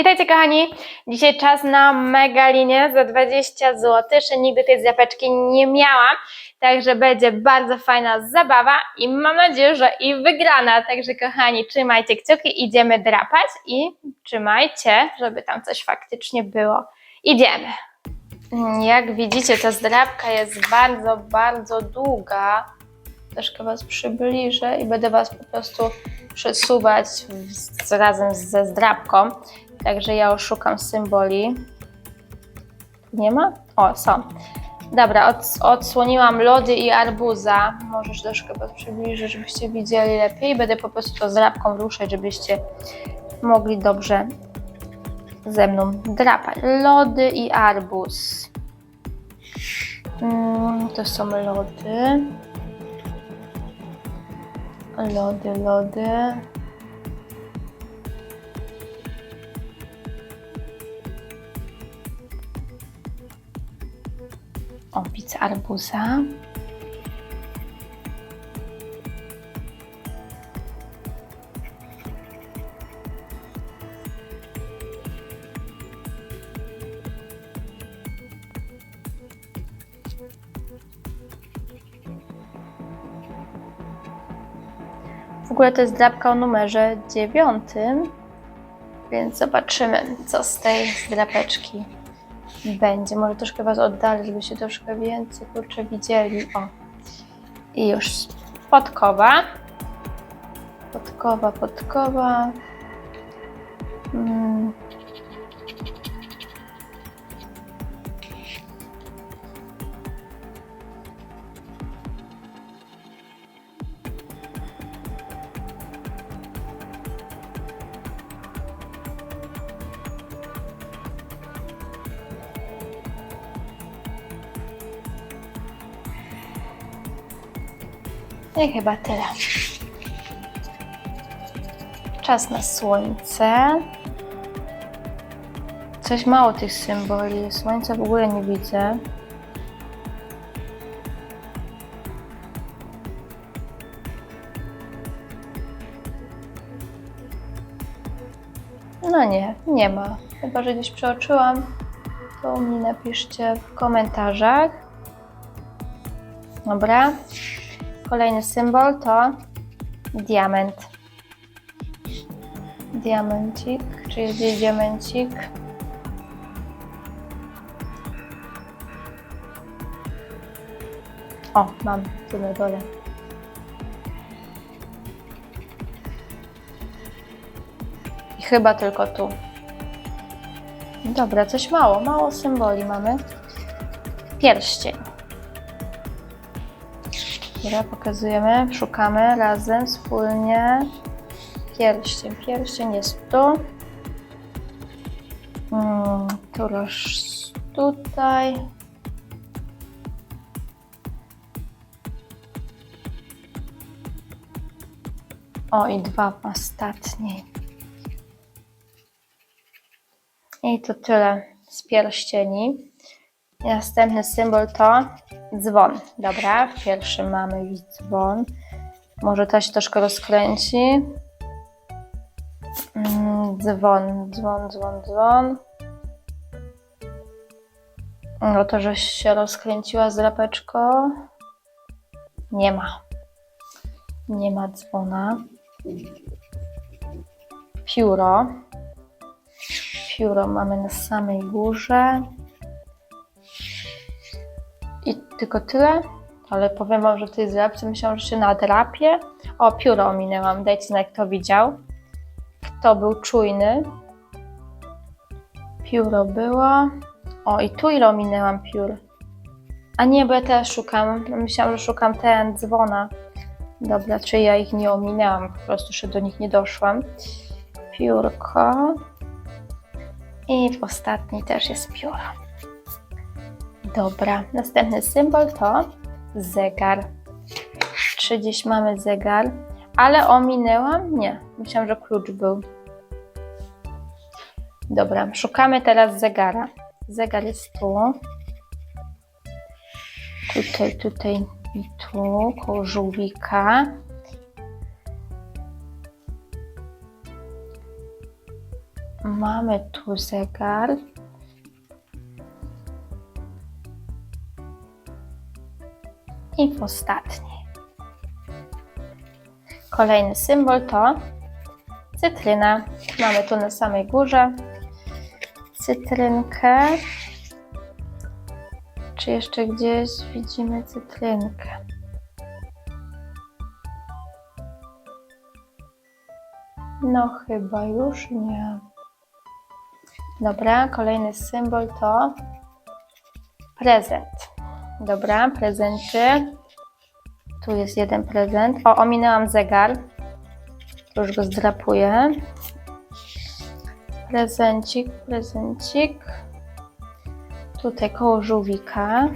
Witajcie kochani! Dzisiaj czas na mega linię za 20 zł. Jeszcze nigdy tej zdrapeczki nie miałam, także będzie bardzo fajna zabawa i mam nadzieję, że i wygrana. Także kochani, trzymajcie kciuki, idziemy drapać i trzymajcie, żeby tam coś faktycznie było. Idziemy! Jak widzicie, ta zdrapka jest bardzo, bardzo długa. Troszkę Was przybliżę i będę Was po prostu przesuwać z, razem ze zdrabką. Także ja oszukam symboli. Nie ma? O, są. Dobra, od, odsłoniłam lody i arbuza. Możesz troszkę przybliżyć, żebyście widzieli lepiej. Będę po prostu to zdrabką ruszać, żebyście mogli dobrze ze mną drapać. Lody i arbuz. Mm, to są lody. Lody, lody. O, widzę arbuza. W ogóle to jest drapka o numerze dziewiątym, więc zobaczymy, co z tej drapeczki będzie. Może troszkę Was oddalę, żebyście troszkę więcej kurczę widzieli. O. I już podkowa. Podkowa, podkowa. Mm. I chyba tyle. Czas na słońce. Coś mało tych symboli. Słońca w ogóle nie widzę. No nie, nie ma. Chyba, że gdzieś przeoczyłam, to mi napiszcie w komentarzach. Dobra. Kolejny symbol to diament. Diamencik, czy jest gdzieś diamencik? O, mam tu na dole. I chyba tylko tu. Dobra, coś mało, mało symboli mamy. Pierścień. Dobra, pokazujemy, szukamy razem, wspólnie. Pierścień, pierścień jest tu. Hmm, tutaj. O, i dwa w ostatniej. I to tyle z pierścieni. Następny symbol to dzwon. Dobra, w pierwszym mamy już dzwon. Może to się troszkę rozkręci. Mm, Dzwon, dzwon, dzwon, dzwon. No to, że się rozkręciła zrapeczko. Nie ma. Nie ma dzwona. Pióro. Pióro mamy na samej górze. I tylko tyle? Ale powiem wam, że w tej zrapce myślałam, że się nadrapie. O, pióro ominęłam. Dajcie znać, kto widział. Kto był czujny. Pióro było. O, i tu ile ominęłam piór. A nie, bo ja teraz szukam. Myślałam, że szukam ten dzwona. Dobra, czy ja ich nie ominęłam, po prostu jeszcze do nich nie doszłam. Piórko. I w też jest pióro. Dobra, następny symbol to zegar. Czy gdzieś mamy zegar? Ale ominęłam? Nie, myślałam, że klucz był. Dobra, szukamy teraz zegara. Zegar jest tu. Tutaj, tutaj i tu, koło żółwika. Mamy tu zegar. I w ostatniej. Kolejny symbol to cytryna. Mamy tu na samej górze cytrynkę. Czy jeszcze gdzieś widzimy cytrynkę? No chyba już nie. Dobra, kolejny symbol to prezent. Dobra, prezenty. Tu jest jeden prezent. O, ominęłam zegar. Już go zdrapuję. Prezencik, prezencik. Tutaj koło żółwika.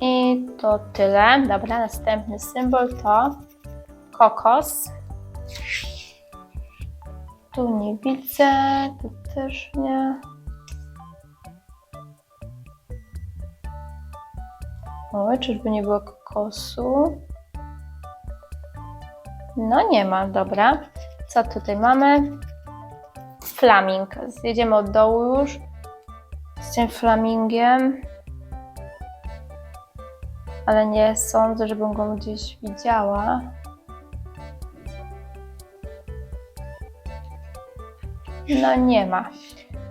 I to tyle. Dobra, następny symbol to kokos. Tu nie widzę, tu też nie. O, czyżby nie było kokosu? No nie ma, dobra. Co tutaj mamy? Flaming. Zjedziemy od dołu już. Z tym flamingiem. Ale nie sądzę, żebym go gdzieś widziała. No nie ma.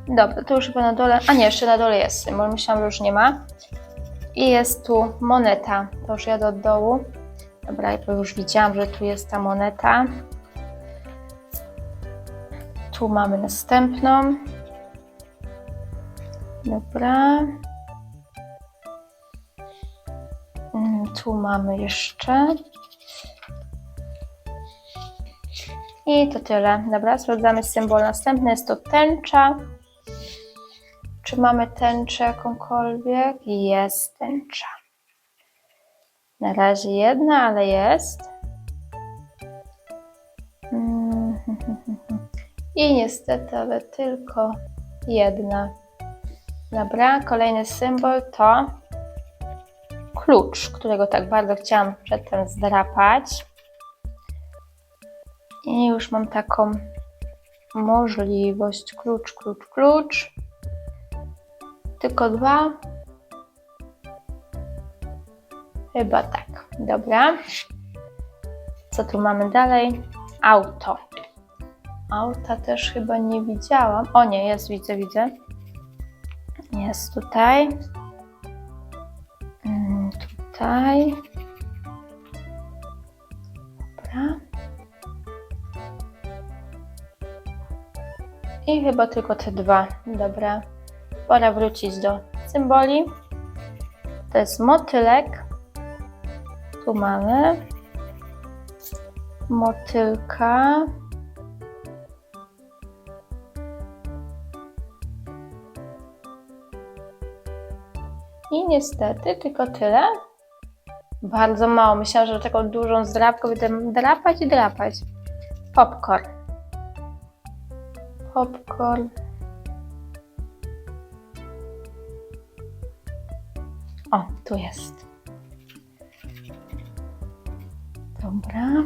Dobra, to już chyba na dole. A nie, jeszcze na dole jest symbol. Myślałam, że już nie ma. I jest tu moneta. To już jadę od dołu. Dobra, bo już widziałam, że tu jest ta moneta. Tu mamy następną. Dobra. Mm, Tu mamy jeszcze. I to tyle. Dobra, sprawdzamy symbol następny. Jest to tęcza. Czy mamy tęczę jakąkolwiek? Jest tęcza. Na razie jedna, ale jest. Mm, I niestety, ale tylko jedna. Dobra, kolejny symbol to klucz, którego tak bardzo chciałam przedtem zdrapać. I już mam taką możliwość. Klucz, klucz, klucz. Tylko dwa. Chyba tak. Dobra. Co tu mamy dalej? Auto. Auta też chyba nie widziałam. O nie, jest, widzę, widzę. Jest tutaj. Mm, Tutaj. I chyba tylko te dwa. Dobra. Pora wrócić do symboli. To jest motylek. Tu mamy motylka. I niestety tylko tyle. Bardzo mało. Myślałam, że taką dużą zdrapką będę drapać i drapać. Popcorn. Popcorn. O, tu jest. Dobra.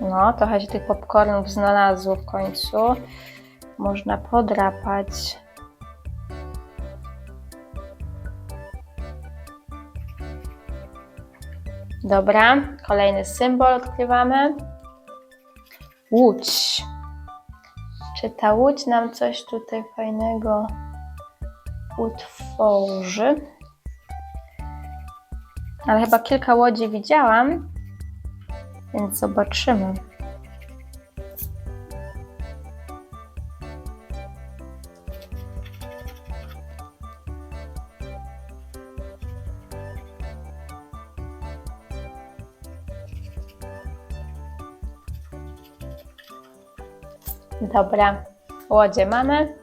No, trochę się tych popcornów znalazło w końcu. Można podrapać. Dobra, kolejny symbol odkrywamy. Łódź. Czy ta łódź nam coś tutaj fajnego utworzy? Ale chyba kilka łodzi widziałam, więc zobaczymy. Dobra, łodzie mamy.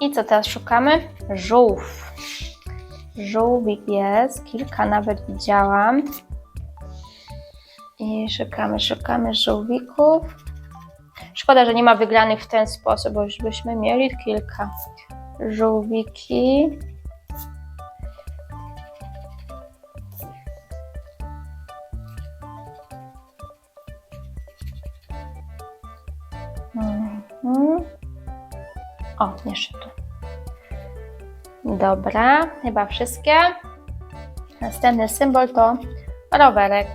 I co teraz szukamy? Żółw. Żółwik jest, kilka nawet widziałam. I szukamy, szukamy żółwików. Szkoda, że nie ma wygranych w ten sposób, bo już byśmy mieli kilka. Żółwiki. Dobra, chyba wszystkie. Następny symbol to rowerek.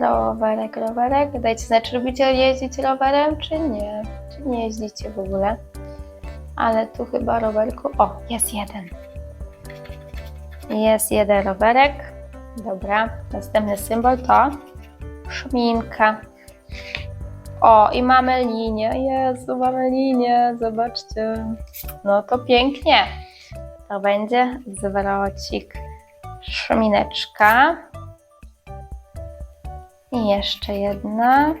Rowerek, rowerek. Dajcie znać, czy lubicie jeździć rowerem, czy nie. Czy nie jeździcie w ogóle. Ale tu chyba rowerku. O, jest jeden. Jest jeden rowerek. Dobra. Następny symbol to szminka. O, i mamy linię. Jezu, mamy linię. Zobaczcie. No to pięknie. To będzie zwrocik. Szmineczka. I jeszcze jedna.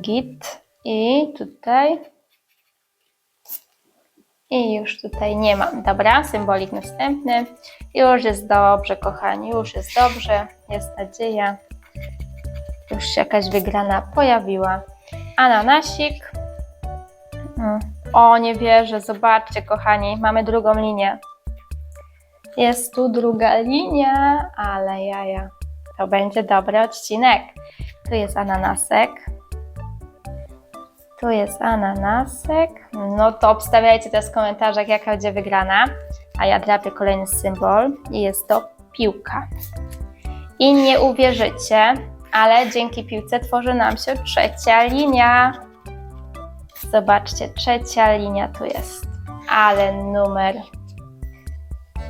Git. I tutaj. I już tutaj nie mam. Dobra, symbolik następny. Już jest dobrze, kochani, już jest dobrze. Jest nadzieja. Już się jakaś wygrana pojawiła. Ananasik. O, nie wierzę, zobaczcie, kochani, mamy drugą linię. Jest tu druga linia, ale jaja. To będzie dobry odcinek. Tu jest ananasek. Tu jest ananasek. No to obstawiajcie teraz w komentarzach, jaka będzie wygrana. A ja drapię kolejny symbol i jest to piłka. I nie uwierzycie, ale dzięki piłce tworzy nam się trzecia linia. Zobaczcie, trzecia linia tu jest. Ale numer.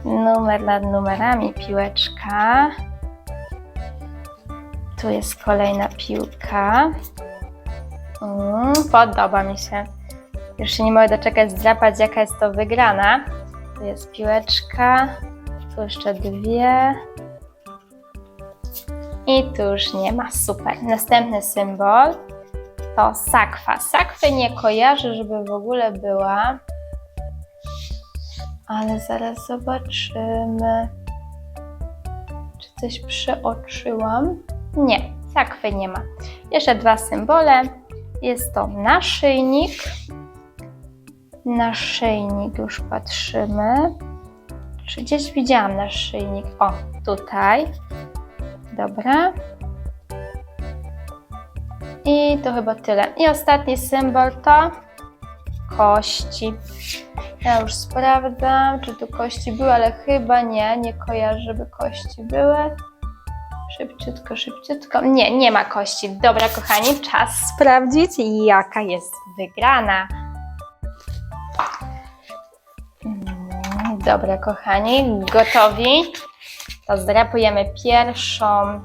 Numer nad numerami, piłeczka. Tu jest kolejna piłka. Mm, podoba mi się. Już się nie mogę doczekać zdrapać, jaka jest to wygrana. Tu jest piłeczka. Tu jeszcze dwie. I tu już nie ma. Super. Następny symbol to sakwa. Sakwy nie kojarzę, żeby w ogóle była. Ale zaraz zobaczymy. Czy coś przeoczyłam? Nie, sakwy nie ma. Jeszcze dwa symbole. Jest to naszyjnik. Naszyjnik już patrzymy. Czy gdzieś widziałam naszyjnik? O, tutaj. Dobra. I to chyba tyle. I ostatni symbol to kości. Ja już sprawdzam, czy tu kości były, ale chyba nie. Nie kojarzę, żeby kości były. Szybciutko, szybciutko. Nie, nie ma kości. Dobra, kochani, czas sprawdzić, jaka jest wygrana. Mm, Dobra, kochani, gotowi? To zdrapujemy pierwszą,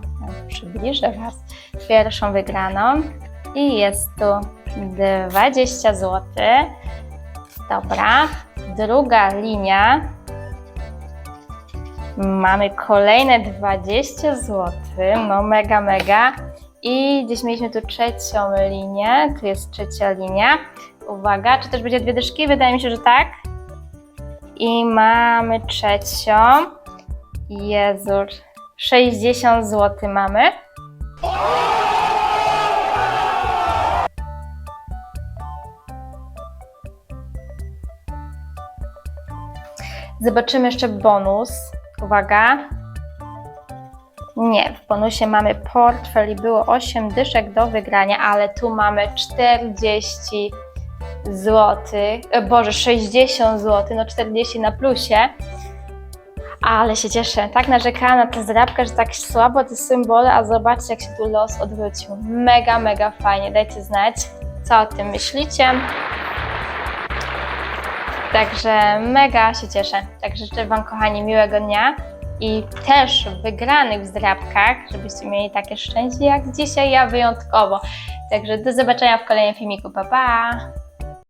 przybliżę Was, pierwszą wygraną i jest tu 20 zł. Dobra, druga linia. Mamy kolejne 20 zł, no mega, mega. I gdzieś mieliśmy tu trzecią linię, tu jest trzecia linia. Uwaga, czy też będzie dwie dyszki? Wydaje mi się, że tak. I mamy trzecią. Jezu, 60 zł mamy. Zobaczymy jeszcze bonus. Uwaga. Nie, w bonusie mamy portfel i było 8 dyszek do wygrania, ale tu mamy 40 zł. E, Boże, 60 zł, no 40 na plusie. Ale się cieszę. Tak narzekałam na tę zdrabkę, że tak słabo te symbole, a zobaczcie, jak się tu los odwrócił. Mega, mega fajnie. Dajcie znać, co o tym myślicie. Także mega się cieszę. Także życzę Wam, kochani, miłego dnia i też wygranych w zdrabkach, żebyście mieli takie szczęście jak dzisiaj, ja wyjątkowo. Także do zobaczenia w kolejnym filmiku. Pa, pa!